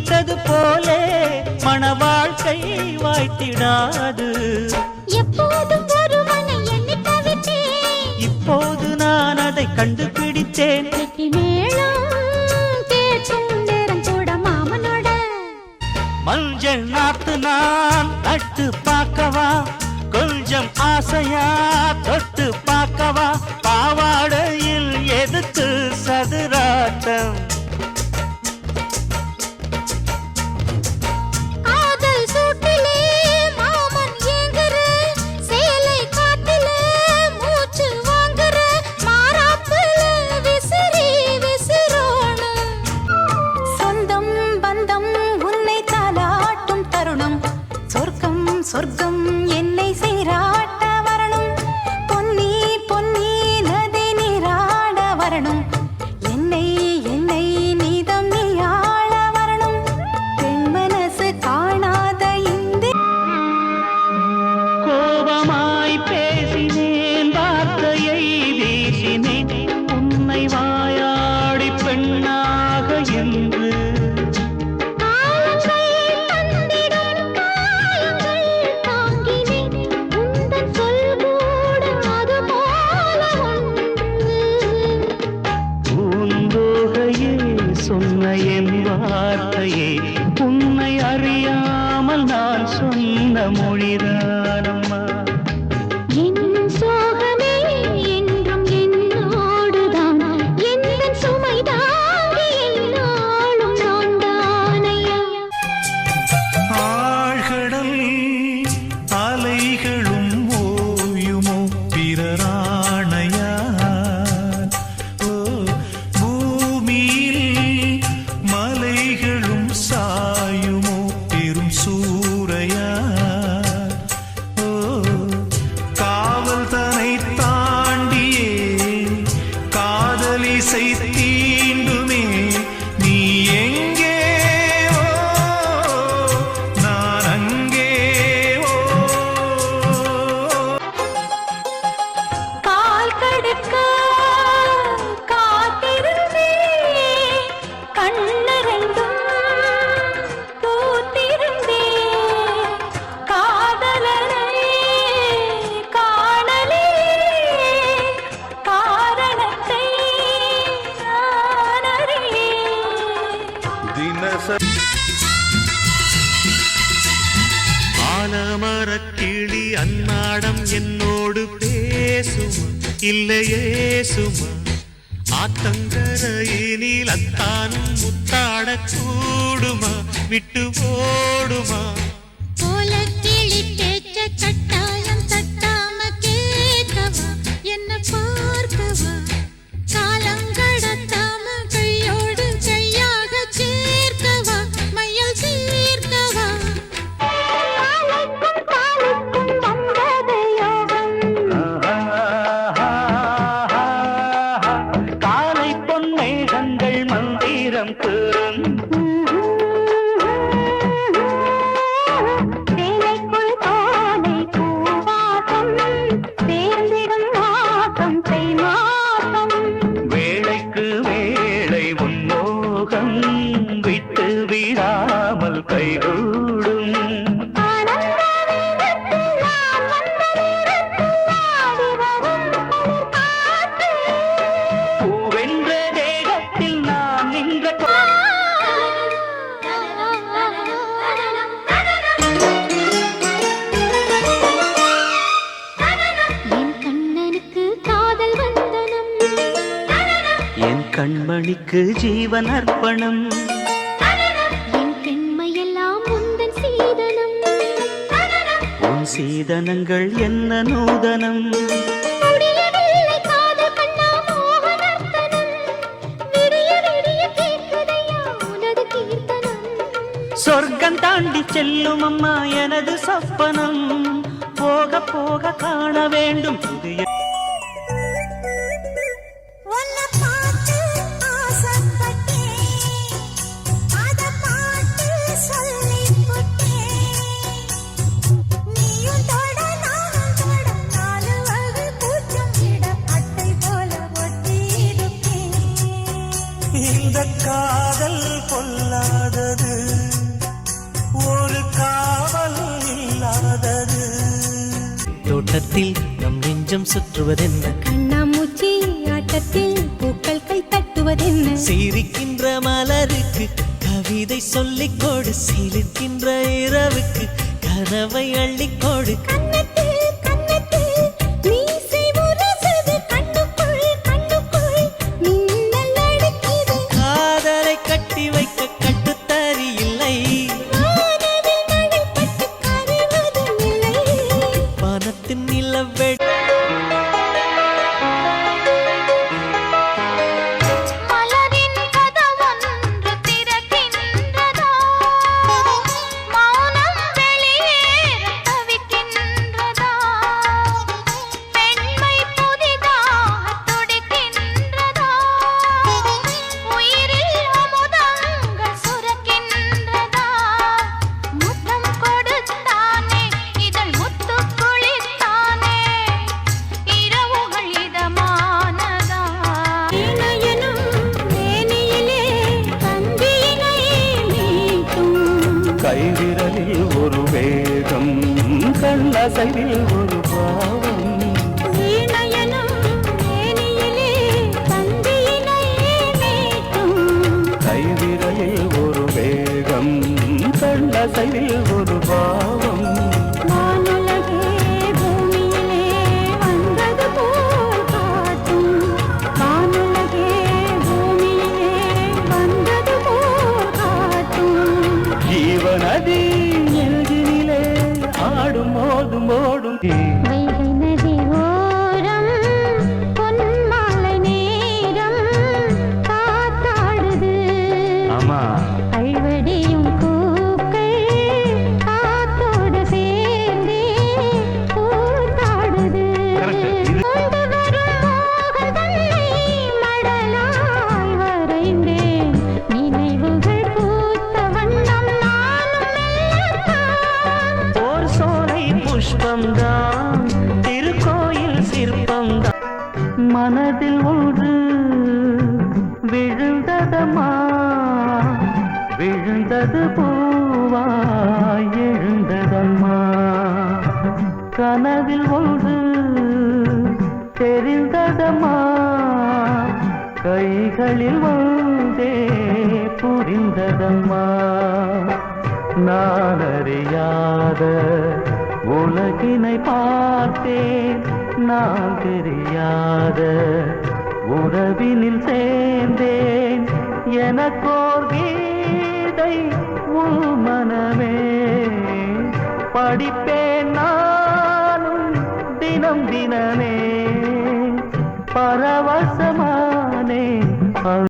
நினைத்தது போல மன வாழ்க்கை வாய்த்திடாது. இப்போது நான் அதை கண்டுபிடித்தேன். மஞ்சள் நாத்து நான் தட்டு பார்க்கவா? கொஞ்சம் ஆசையா தொட்டு பார்க்கவா? பாவாடையில் எதுக்கு சதுராட்டம்? சொன்ன என் வார்த்தையே உன்னை அறியாமல் நான் சொன்ன மொழிதான். மனமரக்கிளி அன்னாடம் என்னோடு பேசுமா? இல்லையே சுமா? ஆத்தங்கரையினில் அத்தானும் முத்தாடக்கூடுமா விட்டு போடுமா கண்மணிக்கு ஜீவன் அர்ப்பணம். என் பெண்மையெல்லாம் உந்தன் சீதனம். உன் சீதனங்கள் என்ன நூதனம்? சொர்க்கம் தாண்டி செல்லும் அம்மா எனது சப்பனம். போக போக காண வேண்டும் புதிய இந்த காதல் கொல்லாதது ஒரு காவல் இல்லாதது. தோட்டத்தில் நம் நெஞ்சம் சுற்றுவதென்ன? கண்ணாமூச்சி ஆட்டத்தில் பூக்கள் கை தட்டுவதென்ன? சிரிக்கின்ற மலருக்கு கவிதை சொல்லிக்கொடு சிலிர்க்கின்ற இரவுக்கு கனவை அள்ளிக்கொடு கட்டி வைக்க கண்ணசைவில் ஒரு Okay. மனதில் ஒன்று விழுந்ததமா விழுந்தது பூவாய் எழுந்ததம்மா? கனவில் ஒன்று தெரிந்ததம்மா? கைகளில் வந்தே புரிந்ததம்மா? நான் அறியாத உலகினை பார்த்தேன். நான் தெரியாத உறவினில் சேர்ந்தேன். எனக்கோர் கீதை உள் மனமே. படிப்பேன் நானும் தினம் தினமே. பரவசமானே